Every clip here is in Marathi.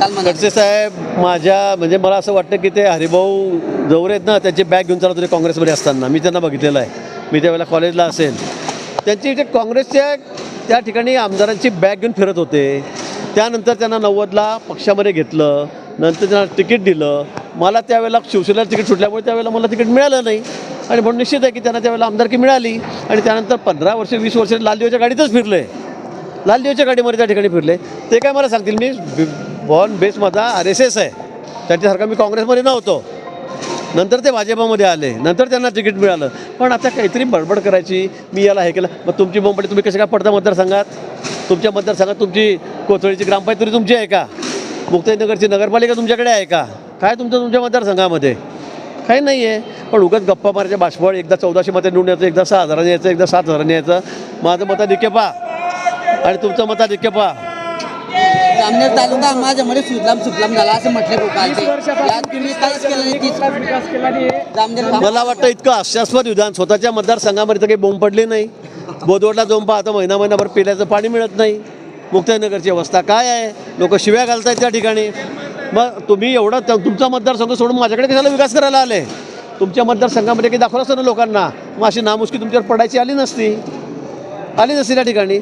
काल खडसे साहेब माझ्या म्हणजे मला असं वाटतं की ते हरिभाऊ जवळ आहेत ना त्यांची बॅग घेऊन चालत होते काँग्रेसमध्ये असताना. मी त्यांना बघितलेलं आहे. मी त्यावेळेला कॉलेजला असेल. त्यांची जे काँग्रेसच्या त्या ठिकाणी आमदारांची बॅग घेऊन फिरत होते. त्यानंतर त्यांना नव्वदला पक्षामध्ये घेतलं. नंतर त्यांना तिकीट दिलं. मला त्यावेळेला शिवसेनेला तिकीट सुटल्यामुळे त्यावेळेला मला तिकीट मिळालं नाही. आणि म्हणून निश्चित आहे की त्यांना त्यावेळेला आमदारकी मिळाली. आणि त्यानंतर पंधरा वर्ष वीस वर्ष लालदेवच्या गाडीतच फिरले. लालदेवच्या गाडीमध्ये त्या ठिकाणी फिरले. ते काय मला सांगतील? मी बॉर्न बेस माझा आर एस एस आहे. त्यांच्यासारखा मी काँग्रेसमध्ये नव्हतो. नंतर ते भाजपामध्ये आले. नंतर त्यांना तिकीट मिळालं. पण आता काहीतरी बडबड करायची. मी याला हे केलं. मग तुमची मुंबई तुम्ही कसे काय पडता मतदारसंघात? तुमच्या मतदारसंघात तुमची कोथळीची ग्रामपंचायत तरी तुमची आहे का? मुक्ताईनगरची नगरपालिका तुमच्याकडे आहे का? काय तुमचं तुमच्या मतदारसंघामध्ये? काही नाही आहे. पण उगाच गप्पा मारायच्या बाष्पळ एकदा चौदाशे मतं निवडून यायचं एकदा सहा हजारांनी यायचं एकदा सात हजारांनी यायचं. माझं मता पा आणि तुमचं मता निकेपा. जामनेर तालुका माझ्यामध्ये सुजलाम सुफलाम झाला असं म्हटले जामनेर मला वाटतं इतकं हास्यास्पद विधान. स्वतःच्या मतदारसंघामध्ये तर काही बोंब पडली नाही. बोदवडला जाऊन पाहता महिना महिनाभर पिण्याचं पाणी मिळत नाही. मुक्ताईनगरची अवस्था काय आहे? लोक शिव्या घालतायत त्या ठिकाणी. मग तुम्ही एवढं तुमचा मतदारसंघ सोडून माझ्याकडे कशाला विकास करायला आले? तुमच्या मतदारसंघामध्ये काही दाखवलं असतं ना लोकांना? मग अशी नामुष्की तुमच्यावर पडायची आली नसती. आली नसती त्या ठिकाणी.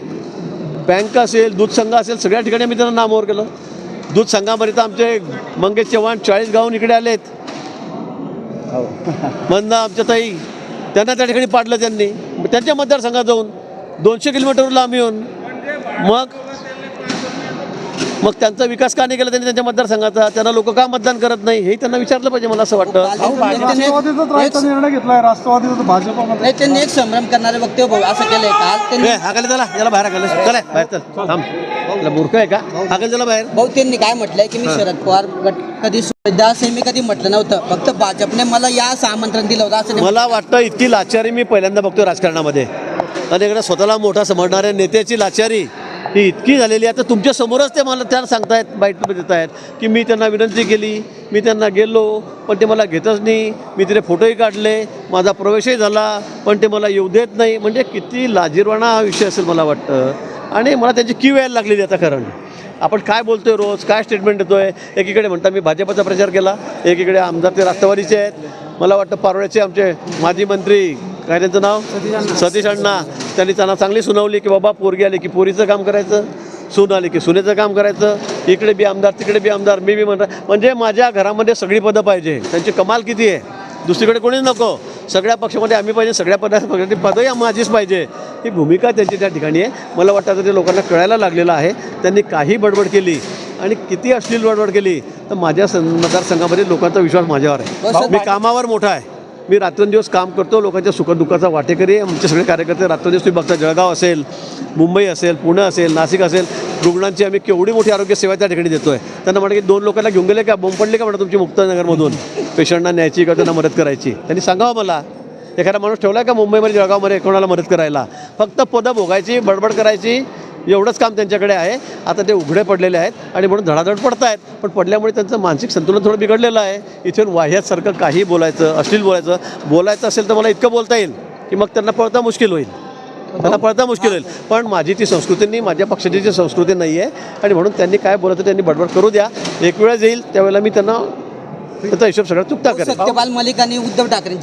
बँक असेल दूध संघ असेल सगळ्या ठिकाणी आम्ही त्यांना नामोर केलं. दूध संघामध्ये तर आमचे मंगेश चव्हाण चाळीस गावून इकडे आलेत मंदा आमच्या ताई त्यांना त्या ठिकाणी पाडलं त्यांनी. त्यांच्या मतदारसंघात जाऊन दोनशे किलोमीटर लांब येऊन मग मग त्यांचा विकास का नाही केला त्यांनी त्यांच्या मतदारसंघाचा? त्यांना लोक का मतदान करत नाही? हे त्यांना विचारलं पाहिजे मला असं वाटतं. निर्णय घेतलाय राष्ट्रवादीचा भाजपमध्ये. नाही त्यांनी एक संभ्रम करणारे वक्तव्य असं केलंय काल हाकाले चला याला बाहेर हाकाले. चला बाहेर चल. थांब. मूर्ख आहे का? हाकाले चला बाहेर. भाऊ त्यांनी काय म्हटलंय की मी शरद पवार गट कधी असे मी कधी म्हटलं नव्हतं. फक्त भाजपने मला या आमंत्रण दिलं होतं असं ते मला वाटतं इतकी लाचारी मी पहिल्यांदा बघतो राजकारणामध्ये. आणि इकडे स्वतःला मोठा समजणाऱ्या नेत्याची लाचारी. ही इतकी झालेली आहे. तर तुमच्या समोरच ते मला त्यांना सांगतायत बाईट देत आहेत की मी त्यांना विनंती केली मी त्यांना गेलो पण ते मला घेतच नाही. मी तिथे फोटोही काढले माझा प्रवेशही झाला पण ते मला येऊ देत नाही. म्हणजे किती लाजीरवाणा हा विषय असेल मला वाटतं. आणि मला त्यांची की यायला लागलेली आता कारण. आपण काय बोलतोय रोज काय स्टेटमेंट देतोय? एकीकडे म्हणता मी भाजपचा प्रचार केला एकीकडे आमदार ते राष्ट्रवादीचे आहेत. मला वाटतं पारोळ्याचे आमचे माजी मंत्री काय त्यांचं नाव? सतीश अण्णा. त्यांनी त्यांना चांगली सुनावली की बाबा पोरगी आली की पोरीचं काम करायचं सून आली की सुनेचं काम करायचं इकडे बी आमदार तिकडे बी आमदार मी बी म्हणणार म्हणजे माझ्या घरामध्ये सगळी पदं पाहिजे. त्यांची कमाल किती आहे? दुसरीकडे कोणीच नको. सगळ्या पक्षामध्ये आम्ही पाहिजे सगळ्या पदा पक्षाची पदंही माझीच पाहिजे. ही भूमिका त्यांची त्या ठिकाणी आहे. मला वाटतं ते लोकांना कळायला लागलेलं आहे. त्यांनी काही बडबड केली आणि किती अश्लील बडबड केली तर माझ्या सं- मतदारसंघामध्ये लोकांचा विश्वास माझ्यावर आहे. मी कामावर मोठा आहे. मी रात्रंदिवस काम करतो लोकांच्या सुखदुःखाचा वाटेकरी आमचे सगळे कार्यकर्ते रात्रंदिवस तुम्ही बघता जळगाव असेल मुंबई असेल पुणे असेल नाशिक असेल रुग्णांची आम्ही केवढी मोठी आरोग्य सेवा त्या ठिकाणी देतो आहे त्यांना म्हणा की दोन लोकांना घेऊन गेले का? बोंब पडले का? म्हणा तुमची मुक्तानगरमधून. पेशंटना न्यायची का? त्यांना मदत करायची. त्यांनी सांगावं मला एखादा माणूस ठेवला का मुंबईमध्ये जळगावमध्ये कोणाला मदत करायला? फक्त पदं भोगायची बडबड करायची एवढंच काम त्यांच्याकडे आहे. आता ते उघडे पडलेले आहेत आणि म्हणून धडाधड पडत आहेत पण पडल्यामुळे त्यांचं मानसिक संतुलन थोडं बिघडलेलं आहे. इथून वाह्यासारखं काही बोलायचं अश्लील बोलायचं. बोलायचं असेल तर मला इतकं बोलता येईल की मग त्यांना पळता मुश्किल होईल. त्यांना पळता मुश्किल होईल. पण माझी ती संस्कृती नाही माझ्या पक्षाची जी संस्कृती नाही आहे आणि म्हणून त्यांनी काय बोलतं त्यांनी बडबड करू द्या. एक वेळेस येईल त्यावेळेला मी त्यांना त्याचा हिशोब सगळा चुकता करेल सत्यपाल मलिक आणि उद्धव ठाकरे